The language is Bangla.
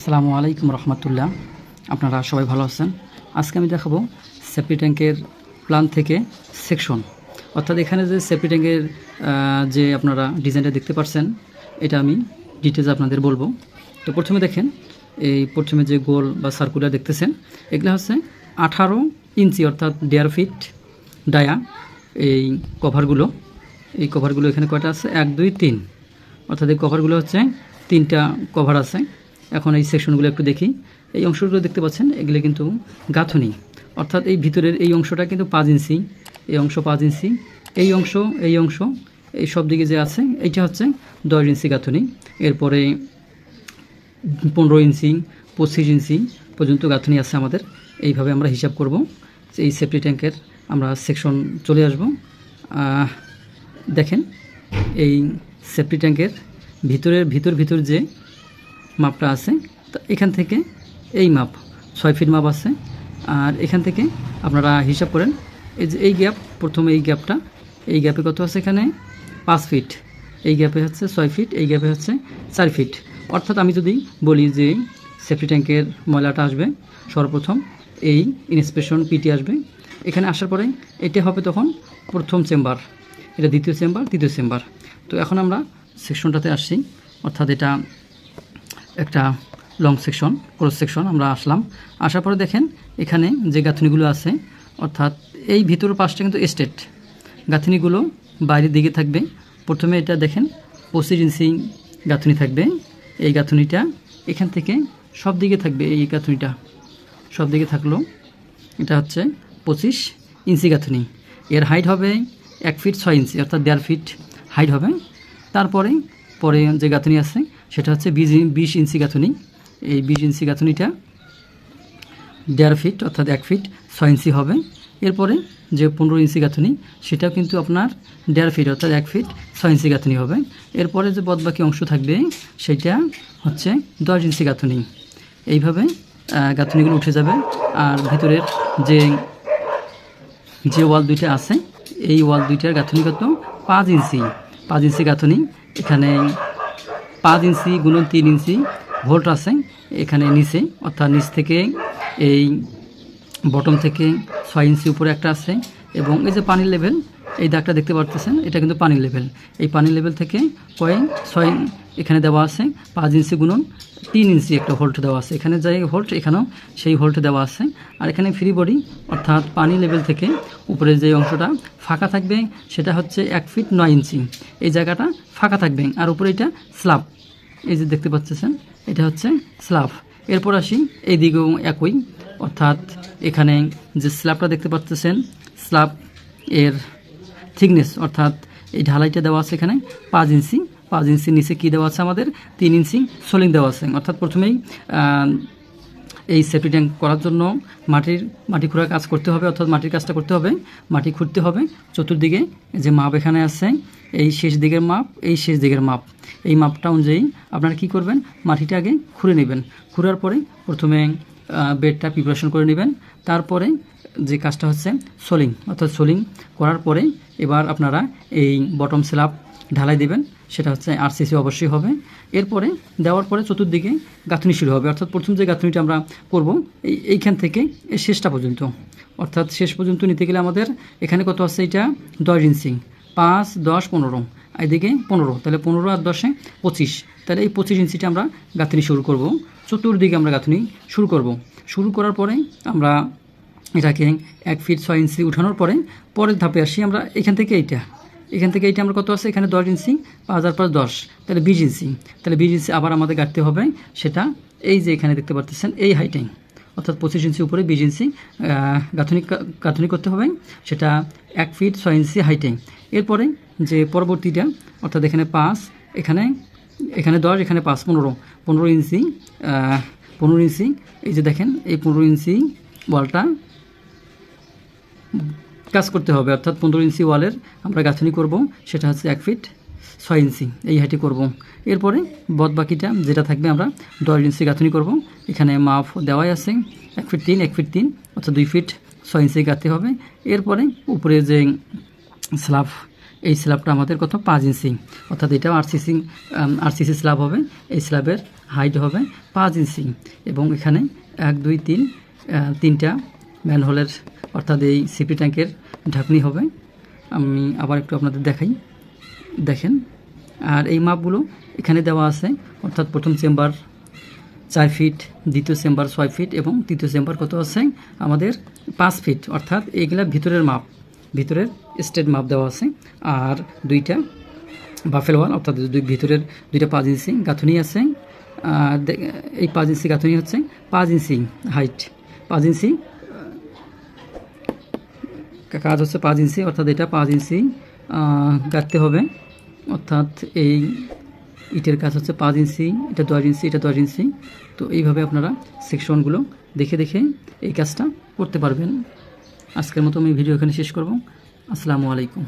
আসসালামু আলাইকুম রহমতুল্লাহ। আপনারা সবাই ভালো আছেন? আজকে আমি দেখাবো সেফটি ট্যাঙ্কের প্ল্যান থেকে সেকশন। অর্থাৎ এখানে যে সেফটি ট্যাঙ্কের যে আপনারা ডিজাইনটা দেখতে পাচ্ছেন এটা আমি ডিটেলস আপনাদের বলব। তো প্রথমে দেখেন, এই প্রথমে যে গোল বা সার্কুলার দেখতেছেন, এগুলো হচ্ছে আঠারো ইঞ্চি, অর্থাৎ দেড় ফিট ডায়া এই কভারগুলো এই কভারগুলো এখানে কয়টা আছে? এক, দুই, তিন। অর্থাৎ এই কভারগুলো হচ্ছে তিনটা কভার আছে। এখন এই সেকশনগুলো একটু দেখি। এই অংশগুলো দেখতে পাচ্ছেন, এগুলো কিন্তু গাঁথনি। অর্থাৎ এই ভিতরের এই অংশটা কিন্তু পাঁচ ইঞ্চি। এই অংশ পাঁচ ইঞ্চি, এই অংশ এই অংশ, এই সব দিকে যে আছে, এইটা হচ্ছে দশ ইঞ্চি গাঁথনি। এরপরে পনেরো ইঞ্চি, পঁচিশ ইঞ্চি পর্যন্ত গাঁথনি আছে আমাদের। এইভাবে আমরা হিসাব করব। এই সেফটি ট্যাঙ্কের আমরা সেকশন চলে আসব। দেখেন, এই সেফটি ট্যাঙ্কের ভিতরের, ভিতর ভিতর যে মাপটা আছে। তা এখান থেকে এই মাপ, ছয় ফিট মাপ আছে। আর এখান থেকে আপনারা হিসাব করেন, এই যে এই গ্যাপ, প্রথমে এই গ্যাপটা, এই গ্যাপে কত আছে এখানে? পাঁচ ফিট। এই গ্যাপে হচ্ছে ছয় ফিট, এই গ্যাপে হচ্ছে চার ফিট। অর্থাৎ আমি যদি বলি যে সেফটি ট্যাঙ্কের ময়লাটা আসবে, সর্বপ্রথম এই ইন্সপেকশন পিটি আসবে। এখানে আসার পরে এটা হবে তখন প্রথম চেম্বার, এটা দ্বিতীয় চেম্বার, তৃতীয় চেম্বার। তো এখন আমরা সেকশনটাতে আসছি। অর্থাৎ এটা একটা লং সেকশন ক্রস সেকশন আমরা আসলাম। আসার পরে দেখেন, এখানে যে গাঁথনিগুলো আছে, অর্থাৎ এই ভিতর পাশটা কিন্তু এস্টেট গাঁথনিগুলো বাইরের দিকে থাকবে। প্রথমে এটা দেখেন, পঁচিশ ইঞ্চি গাঁথনি থাকবে। এই গাঁথনিটা এখান থেকে সব দিকে থাকবে, এই গাঁথনিটা। সব দিকে থাকল, এটা হচ্ছে পঁচিশ ইঞ্চি গাঁথনি। এর হাইট হবে এক ফিট ছয় ইঞ্চি, অর্থাৎ দেড় ফিট হাইট হবে। তারপরে, পরে যে গাঁথনি আছে সেটা হচ্ছে বিশ বিশ ইঞ্চি গাঁথনি। এই বিশ ইঞ্চি গাঁথনিটা দেড় ফিট অর্থাৎ এক ফিট ছয় ইঞ্চি হবে। এরপরে যে পনেরো ইঞ্চি গাঁথুনি, সেটাও কিন্তু আপনার দেড় ফিট অর্থাৎ এক ফিট ছয় ইঞ্চি গাঁথনি হবে। এরপরে যে বদবাকি অংশ থাকবে, সেটা হচ্ছে দশ ইঞ্চি গাঁথুনি। এইভাবে গাঁথনিগুলো উঠে যাবে। আর ভিতরের যে যে ওয়াল দুইটা আছে, এই ওয়াল দুইটার গাঁথনি কত? পাঁচ ইঞ্চি। পাঁচ ইঞ্চি গাঁথুনি। এখানে পাঁচ ইঞ্চি গুণন তিন ইঞ্চি ভোল্ট আছে এখানে নিচে, অর্থাৎ নিচ থেকে এই বটম থেকে ছয় ইঞ্চি উপরে একটা আছে। এবং এই যে পানির লেভেল, এই দাগটা দেখতে পারতেছেন, এটা কিন্তু পানির লেভেল। এই পানির লেভেল থেকে কয়ে ছয় এখানে দেওয়া আছে, পাঁচ ইঞ্চি গুণন তিন ইঞ্চি একটা হোল্ট দেওয়া আছে। এখানে যে হোল্ট এখানেও সেই ভোল্ট দেওয়া আছে। আর এখানে ফ্রি বডি, অর্থাৎ পানি লেভেল থেকে উপরে যে অংশটা ফাঁকা থাকবে, সেটা হচ্ছে এক ফিট নয় ইঞ্চি। এই জায়গাটা ফাঁকা থাকবে আর উপরে এটা স্ল্যাব এই যে দেখতে পাচ্ছেন, এটা হচ্ছে স্ল্যাব এরপর আসি এই দিকেও একই। অর্থাৎ এখানে যে স্ল্যাবটা দেখতে পাচ্ছেন স্ল্যাব এর থিকনেস, অর্থাৎ এই ঢালাইটা দেওয়া আছে এখানে পাঁচ ইঞ্চি। পাঁচ ইঞ্চি নিচে কী দেওয়া আছে আমাদের? তিন ইঞ্চি সোলিং দেওয়া আছে। অর্থাৎ প্রথমেই এই সেফটি ট্যাঙ্ক করার জন্য মাটির, মাটি খোঁড়ার কাজ করতে হবে অর্থাৎ মাটির কাজটা করতে হবে, মাটি খুঁড়তে হবে। চতুর্দিকে যে মাপ এখানে আছে, এই শেষ দিকের মাপ, এই শেষ দিকের মাপ। এই মাপটা অনুযায়ী আপনারা কি করবেন? মাটিটা আগে খুঁড়ে নেবেন। খুঁড়ার পরে প্রথমে বেডটা প্রিপারেশন করে নেবেন। তারপরে যে কাজটা হচ্ছে সোলিং অর্থাৎ সোলিং করার পরে এবার আপনারা এই বটম স্ল্যাব ঢালাই দেবেন। সেটা হচ্ছে আরসিসি অবশ্যই হবে। এরপরে দেওয়ার পরে চতুর্দিকে গাঁথনি শুরু হবে। অর্থাৎ প্রথম যে গাঁথনিটা আমরা করব, এই, এইখান থেকে শেষটা পর্যন্ত। অর্থাৎ শেষ পর্যন্ত নিতে গেলে আমাদের এখানে কত আছে এটা? দশ ইঞ্চি। পাঁচ, দশ, পনেরো। এদিকে পনেরো। তাহলে পনেরো আর দশে পঁচিশ। তাহলে এই পঁচিশ ইঞ্চিটা আমরা গাঁথনি শুরু করব। চতুর্দিকে আমরা গাঁথনি শুরু করব। শুরু করার পরে আমরা এটাকে এক ফিট ছয় ইঞ্চি উঠানোর পরে পরের ধাপে আসি আমরা এখান থেকে এইটা। এখান থেকে এইটা আমরা কত আছে? এখানে দশ ইঞ্চি পাঁচ হাজার পাঁচ দশ। তাহলে বিশ ইঞ্চি। তাহলে বিশ ইঞ্চি আবার আমাদের কাটতে হবে সেটা এই যে এখানে দেখতে পাচ্ছেন এই হাইটাই অর্থাৎ পঁচিশ ইঞ্চি উপরে বিশ ইঞ্চি আহ, গাঁথনি করতে হবে। সেটা এক ফিট ছয় ইঞ্চি হাইটে এরপরে যে পরবর্তীটা অর্থাৎ এখানে পাঁচ এখানে এখানে দশ এখানে পাঁচ পনেরো। পনেরো ইঞ্চি পনেরো ইঞ্চি। এই যে দেখেন এই পনেরো ইঞ্চি ওয়ালটা কাজ করতে হবে। অর্থাৎ পনেরো ইঞ্চি ওয়ালের আমরা গাঁথনি করব, সেটা হচ্ছে এক ফিট ছয় ইঞ্চি, এই হাইটে করব। এরপরে বদ বাকিটা যেটা থাকবে আমরা দশ ইঞ্চি গাঁথনি করব। এখানে মাপ দেওয়াই আছে, এক ফিট তিন, এক ফিট তিন, অর্থাৎ দুই ফিট ছয় ইঞ্চি গাঁথতে হবে। এরপরে উপরে যে স্ল্যাব, এই স্ল্যাবটা আমাদের কত? পাঁচ ইঞ্চি, অর্থাৎ এটাও আরসিসি আরসিসি স্ল্যাব হবে, এই স্ল্যাবের হাইট হবে পাঁচ ইঞ্চি এবং এখানে এক, দুই, তিন তিনটা ম্যানহোলের, অর্থাৎ এই সিপি ট্যাঙ্কের ঢাকনি হবে। আমি আবার একটু আপনাদের দেখাই। দেখেন, আর এই মাপগুলো এখানে দেওয়া আছে, অর্থাৎ প্রথম চেম্বার চার ফিট, দ্বিতীয় চেম্বার ছয় ফিট এবং তৃতীয় চেম্বার কত আছে? আমাদের পাঁচ ফিট, অর্থাৎ এইগুলা ভিতরের মাপ, ভিতরের স্টেট মাপ দেওয়া আছে। আর দুইটা বাফেল ওয়াল, অর্থাৎ দুই ভিতরের দুইটা পাঁচ ইঞ্চি গাঁথনি আছে। এই পাঁচ ইঞ্চি গাঁথনি হচ্ছে পাঁচ ইঞ্চি হাইট, পাঁচ ইঞ্চি কাজ হচ্ছে পাঁচ ইঞ্চি, অর্থাৎ এটা পাঁচ ইঞ্চি গাঁথতে হবে। অর্থাৎ এই ইটের কাজ হচ্ছে পাঁচ ইঞ্চি, এটা দশ ইঞ্চি, এটা দশ ইঞ্চি। তো এইভাবে আপনারা সেকশনগুলো দেখে দেখে এই কাজটা করতে পারবেন। আজকের মতো আমি ভিডিও এখানে শেষ করব। আসসালামু আলাইকুম।